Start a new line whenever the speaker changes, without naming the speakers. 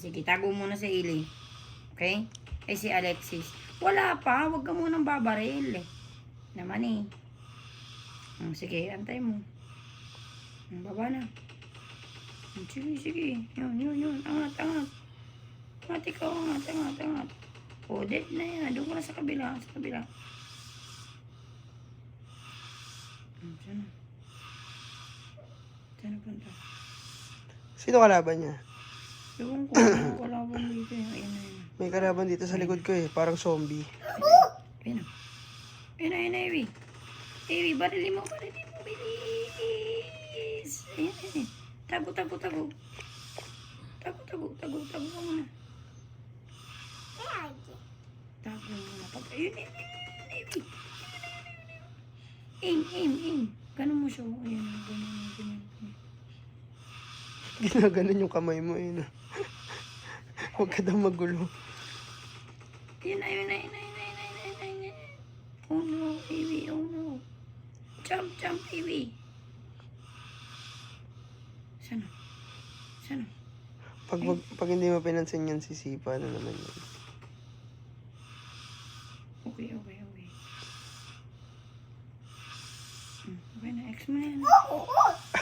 sige, tago muna si Ili. Okay? Ay si Alexis. Wala pa, wag ka munang babaril. Naman eh. Hmm, sige, antay mo. Hmm, baba na. Hmm, Sige, sige. Yun, yun, yun. Angat, angat. Angat ikaw, angat, angat, angat. O, dead na yan. Doon ko na sa kabila, sa kabila. Saan na? Saan na punta?
Sino kalaban niya?
Ewan ko, wala bang dito yung ayun na yun.
May kalaban dito sa likod ko eh. Parang zombie.
Ayun na. Ayun na, ayun Ewi. Ewi, barili mo, barili mo, bilis. Ayun, ayun. Tago, tago, tago. Tago, tago, tago, tago ka muna. Tago muna. Pag, ayun, ayun, ayun, ayun. Aim, aim, aim. Ganun mo siya. Ayun, ganun, ganun, ganun.
Ginaganon yung kamay mo eh. Huwag ka daw magulo.
Yun na, yun na, yun na, yun na, yun na, yun na, yun na. Oh no, baby, oh no. Jump, jump, baby. Sana? Sana?
Pag, pag, pag hindi mo pinansin yan, sisipa na naman yan.
Okay, okay, okay. Hmm, Okay na, ex mo na yan. Oh, oh, oh.